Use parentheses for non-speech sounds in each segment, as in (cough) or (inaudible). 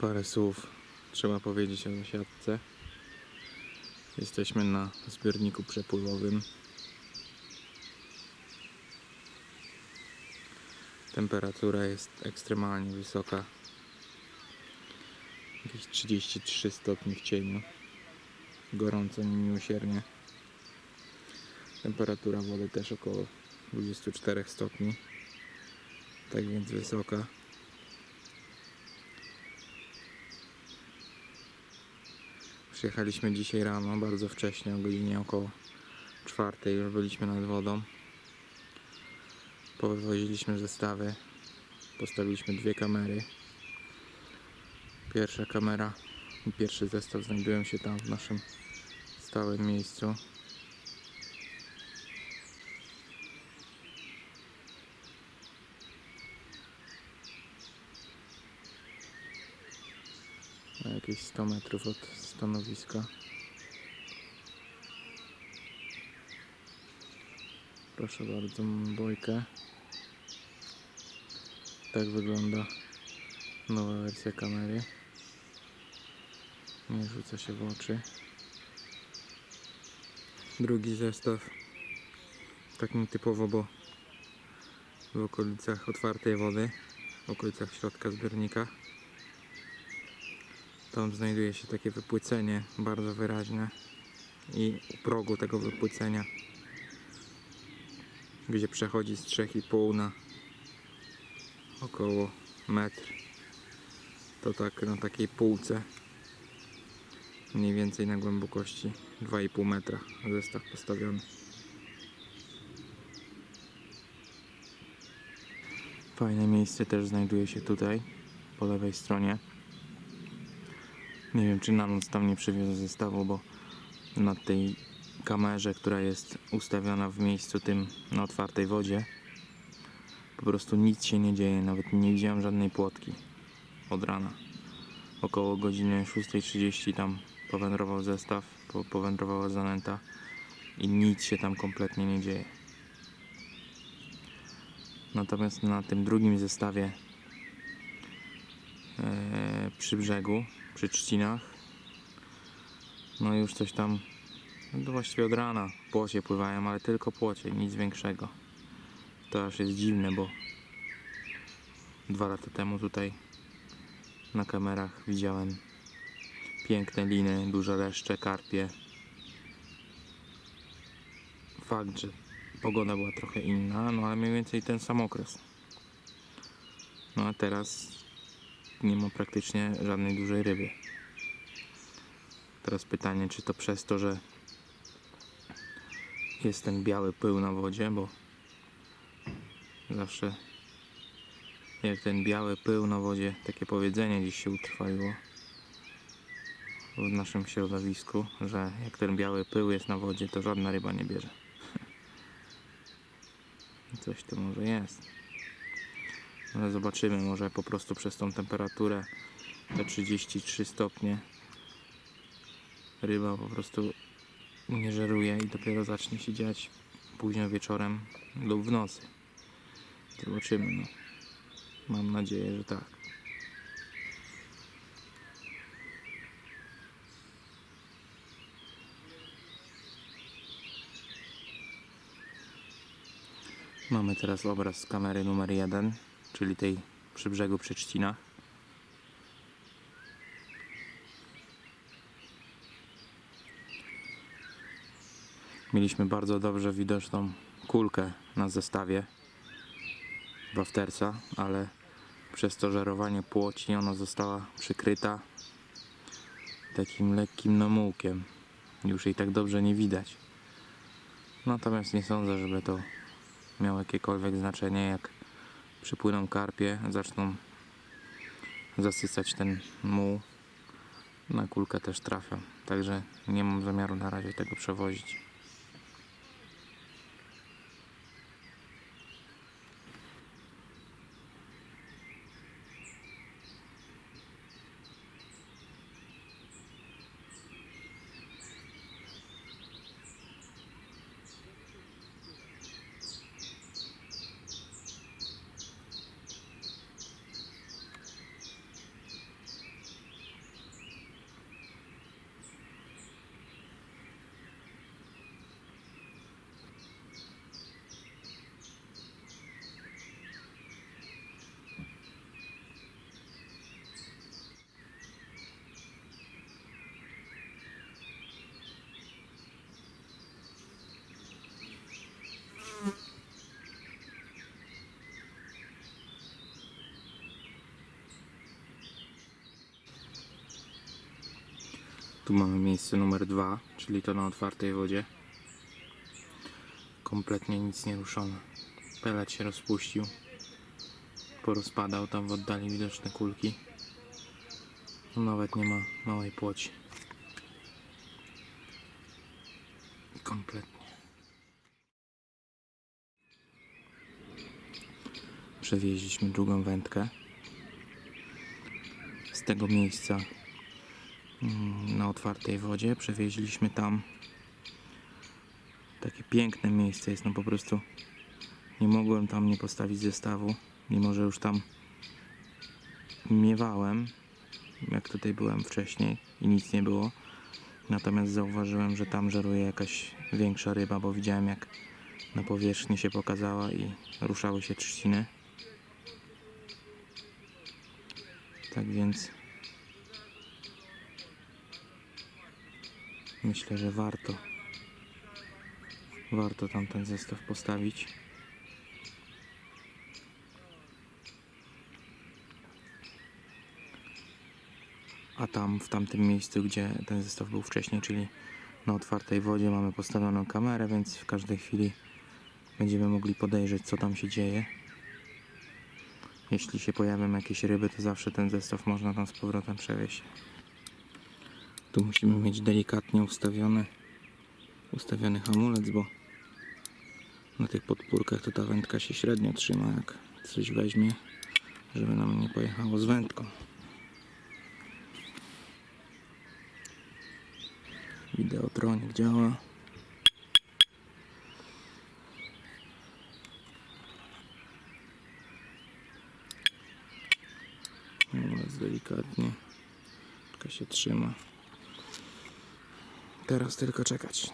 Parę słów trzeba powiedzieć o zasiadce. Jesteśmy na zbiorniku przepływowym. Temperatura jest ekstremalnie wysoka. Jakieś 33 stopni w cieniu. Gorąco niemiłosiernie. Temperatura wody też około 24 stopni. Tak więc wysoka. Przyjechaliśmy dzisiaj rano, bardzo wcześnie, o godzinie około czwartej już byliśmy nad wodą. Powywoziliśmy zestawy, postawiliśmy dwie kamery. Pierwsza kamera i pierwszy zestaw znajdują się tam w naszym stałym miejscu. Na jakieś 100 metrów od stanowiska. Proszę bardzo, mam bojkę. Tak wygląda nowa wersja kamery. Nie rzuca się w oczy. Drugi zestaw. Tak nietypowo, bo w okolicach otwartej wody, w okolicach środka zbiornika. Tam znajduje się takie wypłycenie bardzo wyraźne i u progu tego wypłycenia, gdzie przechodzi z 3,5 na około metr, to tak na takiej półce, mniej więcej na głębokości 2,5 metra zestaw postawiony. Fajne miejsce też znajduje się tutaj, po lewej stronie. Nie wiem, czy na noc tam nie przywiozę zestawu, bo na tej kamerze, która jest ustawiona w miejscu tym na otwartej wodzie, po prostu nic się nie dzieje, nawet nie widziałem żadnej płotki od rana. Około godziny 6.30 tam powędrował zestaw, po, powędrowała zanęta i nic się tam kompletnie nie dzieje. Natomiast na tym drugim zestawie e, przy brzegu, przy trzcinach. No już coś tam, no to właściwie od rana płocie pływają, ale tylko płocie, nic większego. To aż jest dziwne, bo dwa lata temu tutaj na kamerach widziałem piękne liny, duże leszcze, karpie. Fakt, że pogoda była trochę inna, no ale mniej więcej ten sam okres. No a teraz nie ma praktycznie żadnej dużej ryby. Teraz pytanie, czy to przez to, że jest ten biały pył na wodzie, bo zawsze jak ten biały pył na wodzie, takie powiedzenie dziś się utrwaliło w naszym środowisku, że jak ten biały pył jest na wodzie, to żadna ryba nie bierze. (laughs) Coś to może jest. Ale zobaczymy, może po prostu przez tą temperaturę te 33 stopnie ryba po prostu nie żeruje i dopiero zacznie się dziać późno wieczorem lub w nocy. Zobaczymy. No. Mam nadzieję, że tak. Mamy teraz obraz z kamery numer 1, czyli tej przy brzegu przy. Mieliśmy bardzo dobrze widoczną kulkę na zestawie waftersa, ale przez to żerowanie płoci ona została przykryta takim lekkim namułkiem. Już jej tak dobrze nie widać. Natomiast nie sądzę, żeby to miało jakiekolwiek znaczenie, jak przypłyną karpie, zaczną zasycać ten muł. Na kulkę też trafią, także nie mam zamiaru na razie tego przewozić. Tu mamy miejsce numer dwa, czyli to na otwartej wodzie. Kompletnie nic nie ruszone. Pelet się rozpuścił. Porozpadał, tam w oddali widoczne kulki. No, Nawet nie ma małej płoci. Kompletnie. Przewieźliśmy drugą wędkę. Z tego miejsca na otwartej wodzie przewieźliśmy tam takie piękne miejsce jest, no po prostu nie mogłem tam nie postawić zestawu, mimo że już tam miewałem, jak tutaj byłem wcześniej i nic nie było. Natomiast zauważyłem, że tam żeruje jakaś większa ryba, bo widziałem jak na powierzchni się pokazała i ruszały się trzciny. Tak więc myślę, że warto warto tam ten zestaw postawić. A tam, w tamtym miejscu, gdzie ten zestaw był wcześniej, czyli na otwartej wodzie, mamy postawioną kamerę, więc w każdej chwili będziemy mogli podejrzeć, co tam się dzieje. Jeśli się pojawią jakieś ryby, to zawsze ten zestaw można tam z powrotem przewieźć. Tu musimy mieć delikatnie ustawiony, ustawiony hamulec, bo na tych podpórkach to ta wędka się średnio trzyma, jak coś weźmie, żeby nam nie pojechało z wędką. Wideotronik działa. Hamulec delikatnie, tylko się trzyma. Teraz tylko czekać.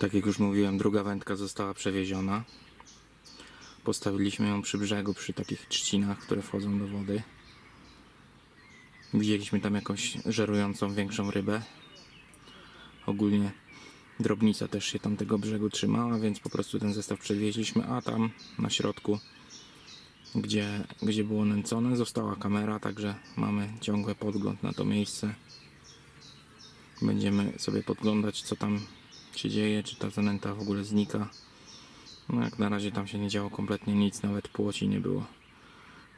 Tak jak już mówiłem, druga wędka została przewieziona. Postawiliśmy ją przy brzegu, przy takich trzcinach, które wchodzą do wody. Widzieliśmy tam jakąś żerującą większą rybę. Ogólnie drobnica też się tam tego brzegu trzymała, więc po prostu ten zestaw przewieźliśmy, a tam na środku, gdzie, gdzie było nęcone, została kamera, także mamy ciągły podgląd na to miejsce. Będziemy sobie podglądać, co tam się dzieje, czy ta zanęta w ogóle znika. No jak na razie tam się nie działo kompletnie nic, nawet płoci nie było.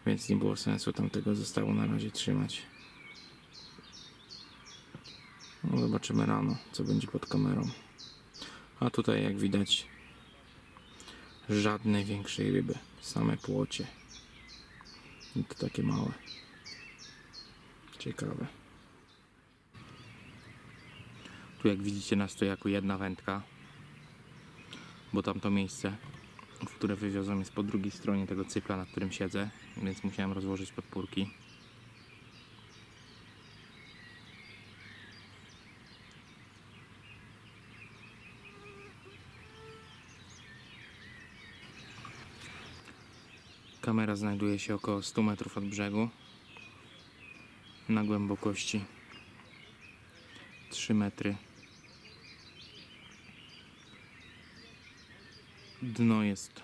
Więc nie było sensu tam tego zestawu na razie trzymać. No zobaczymy rano, co będzie pod kamerą. A tutaj jak widać żadnej większej ryby, same płocie. I to takie małe. Ciekawe. Tu jak widzicie na stojaku jedna wędka, bo tamto miejsce, w które wywiozłem jest po drugiej stronie tego cypla, na którym siedzę, więc musiałem rozłożyć podpórki. Kamera znajduje się około 100 metrów od brzegu na głębokości 3 metry. Dno jest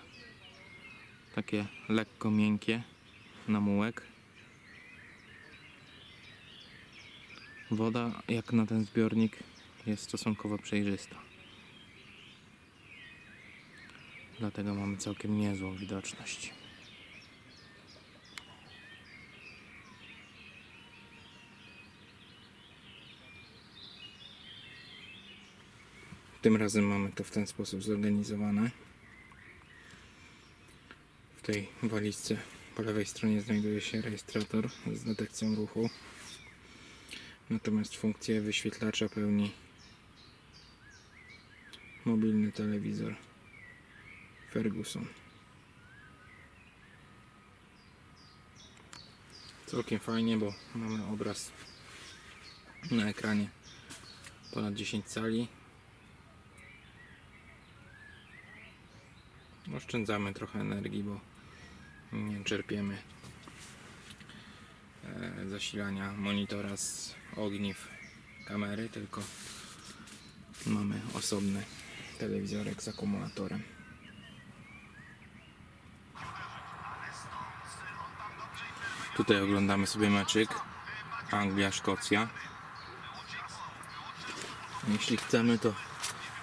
takie lekko miękkie na mułek. Woda, jak na ten zbiornik, jest stosunkowo przejrzysta. Dlatego mamy całkiem niezłą widoczność. Tym razem mamy to w ten sposób zorganizowane. Tej walizce po lewej stronie znajduje się rejestrator z detekcją ruchu. Natomiast funkcję wyświetlacza pełni mobilny telewizor Ferguson. Całkiem fajnie, bo mamy obraz na ekranie ponad 10 cali. Oszczędzamy trochę energii, bo nie czerpiemy e, zasilania monitora z ogniw kamery, tylko mamy osobny telewizorek z akumulatorem. Tutaj oglądamy sobie meczyk Anglia-Szkocja. Jeśli chcemy, to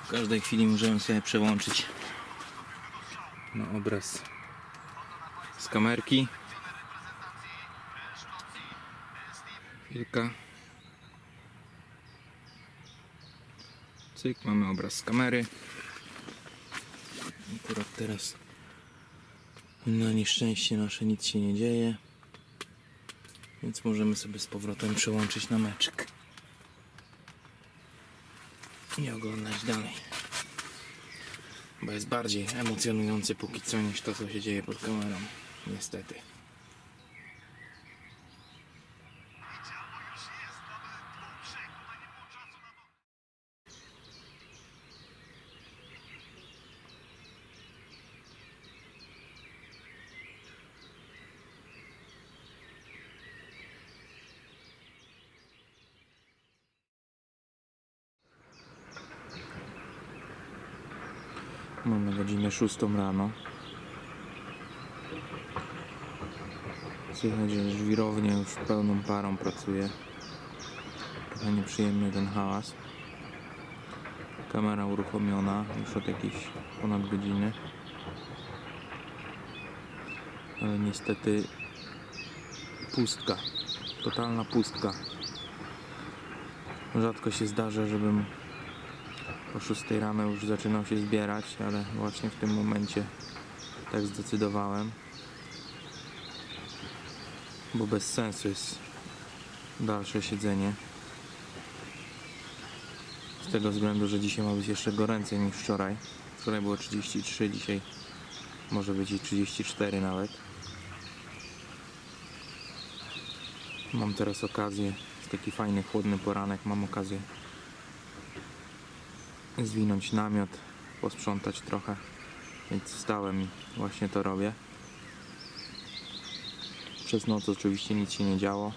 w każdej chwili możemy sobie przełączyć na obraz z kamerki. Chwilka. Cyk, mamy obraz z kamery. Akurat teraz na nieszczęście nasze nic się nie dzieje. Więc możemy sobie z powrotem przełączyć na meczyk. I oglądać dalej. Bo jest bardziej emocjonujący póki co niż to, co się dzieje pod kamerą. Niestety. Mamy godzinę 6 rano. Słychać, że żwirownia już pełną parą pracuje. Trochę nieprzyjemny ten hałas. Kamera uruchomiona już od jakiejś ponad godziny. Ale niestety pustka. Totalna pustka. Rzadko się zdarza, żebym o 6 rano już zaczynał się zbierać, ale właśnie w tym momencie tak zdecydowałem. Bo bez sensu jest dalsze siedzenie. Z tego względu, że dzisiaj ma być jeszcze goręcej niż wczoraj. Wczoraj było 33, dzisiaj może być i 34 nawet. Mam teraz okazję, jest taki fajny, chłodny poranek, mam okazję zwinąć namiot, posprzątać trochę, więc wstałem i właśnie to robię. Przez noc oczywiście nic się nie działo,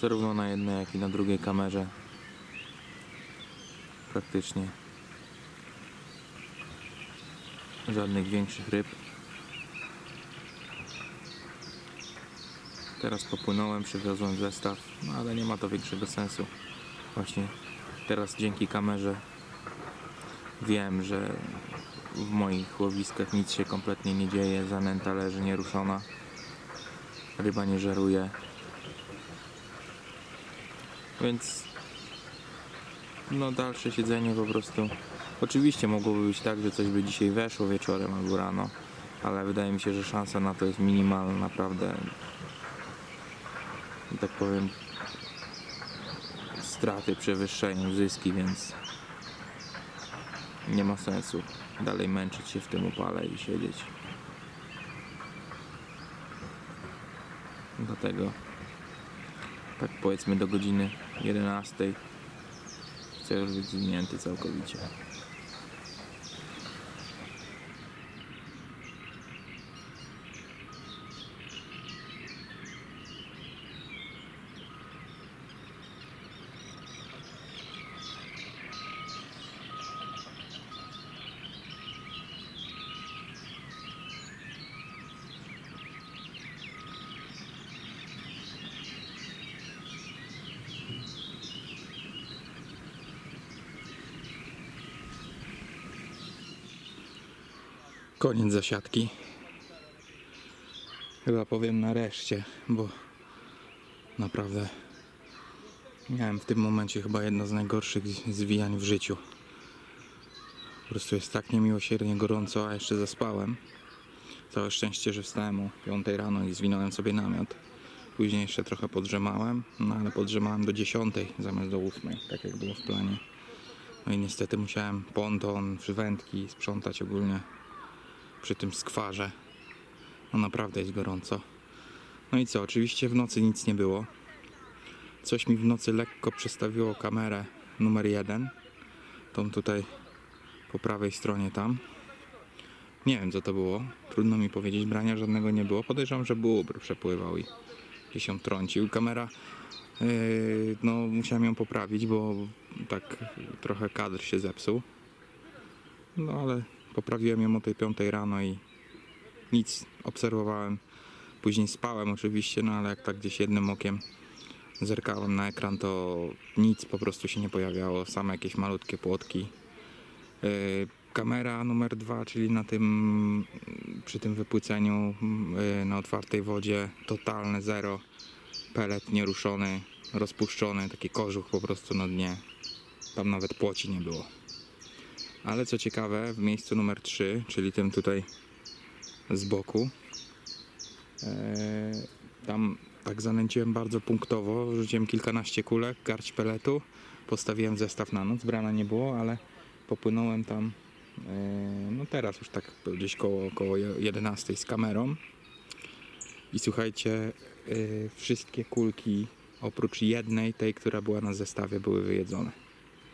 zarówno na jednej, jak i na drugiej kamerze. Praktycznie żadnych większych ryb. Teraz popłynąłem, przywiozłem zestaw, no ale nie ma to większego sensu. Właśnie teraz dzięki kamerze Wiem, że w moich łowiskach nic się kompletnie nie dzieje, zanęta leży nieruszona, ryba nie żeruje. Więc no dalsze siedzenie po prostu. Oczywiście mogłoby być tak, że coś by dzisiaj weszło wieczorem albo rano, ale wydaje mi się, że szansa na to jest minimalna, naprawdę. Tak powiem, straty przewyższają zyski, więc nie ma sensu dalej męczyć się w tym upale i siedzieć. Dlatego tak powiedzmy do godziny 11 chcę już być zwinięty całkowicie. Koniec zasiadki. Chyba powiem nareszcie, bo naprawdę miałem w tym momencie chyba jedno z najgorszych zwijań w życiu. Po prostu jest tak niemiłosiernie gorąco, a jeszcze zaspałem. Całe szczęście, że wstałem o 5 rano i zwinąłem sobie namiot. Później jeszcze trochę podrzemałem, no ale podrzemałem do 10 zamiast do 8, tak jak było w planie. No i niestety musiałem ponton, przywędki sprzątać ogólnie przy tym skwarze. No naprawdę jest gorąco. No i co, oczywiście w nocy nic nie było. Coś mi w nocy lekko przestawiło kamerę numer jeden. Tą tutaj po prawej stronie tam. Nie wiem co to było. Trudno mi powiedzieć, brania żadnego nie było. Podejrzewam, że bóbr przepływał i, i się trącił. Kamera, yy, no musiałem ją poprawić, bo tak trochę kadr się zepsuł. No ale poprawiłem ją o tej 5 rano i nic obserwowałem. Później spałem oczywiście, no ale jak tak gdzieś jednym okiem zerkałem na ekran, to nic po prostu się nie pojawiało, same jakieś malutkie płotki. Yy, Kamera numer dwa, czyli na tym, przy tym wypłyceniu yy, na otwartej wodzie, totalne zero, pelet nieruszony, rozpuszczony, taki kożuch po prostu na dnie. Tam nawet płoci nie było. Ale co ciekawe, w miejscu numer 3, czyli tym tutaj z boku, e, tam tak zanęciłem bardzo punktowo, rzuciłem kilkanaście kulek, garść peletu, postawiłem zestaw na noc, brana nie było, ale popłynąłem tam, e, no teraz już tak gdzieś koło, koło 11 z kamerą i słuchajcie, e, wszystkie kulki oprócz jednej, tej, która była na zestawie, były wyjedzone.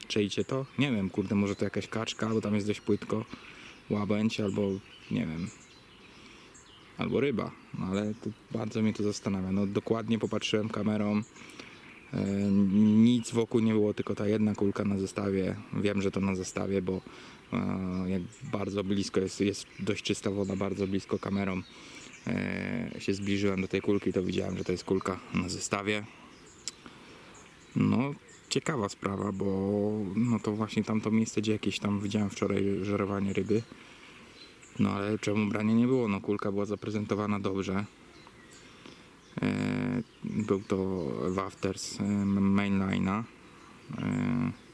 Czejcie to? Nie wiem, kurde, może to jakaś kaczka, bo tam jest dość płytko, łabędź albo nie wiem, albo ryba, no ale bardzo mnie to zastanawia. No dokładnie popatrzyłem kamerą, e, nic wokół nie było, tylko ta jedna kulka na zestawie. Wiem, że to na zestawie, bo e, jak bardzo blisko jest, jest dość czysta woda, bardzo blisko kamerą e, się zbliżyłem do tej kulki, to widziałem, że to jest kulka na zestawie. No, ciekawa sprawa, bo no to właśnie tamto miejsce, gdzie jakieś tam widziałem wczoraj żerowanie ryby. No ale czemu brania nie było? No kulka była zaprezentowana dobrze. E, Był to Wafters e, mainline'a. E,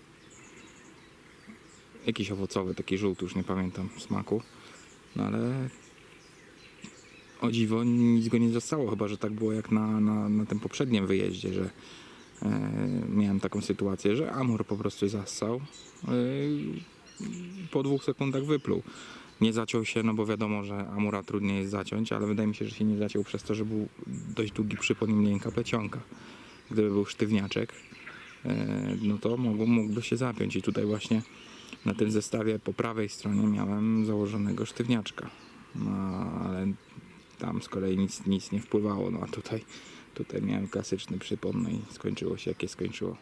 Jakiś owocowy, taki żółty, już nie pamiętam smaku. No ale o dziwo nic go nie zostało, chyba że tak było jak na, na, na tym poprzednim wyjeździe, że miałem taką sytuację, że Amur po prostu zassał. E, po dwóch sekundach wypluł. Nie zaciął się, no bo wiadomo, że Amura trudniej jest zaciąć, ale wydaje mi się, że się nie zaciął przez to, że był dość długi przypon i miękka plecionka. Gdyby był sztywniaczek, e, no to mógł, mógłby się zapiąć i tutaj właśnie na tym zestawie po prawej stronie miałem założonego sztywniaczka. No, ale tam z kolei nic, nic nie wpływało, no a tutaj, tutaj miałem klasyczny przypon, no i skończyło się jakie skończyło.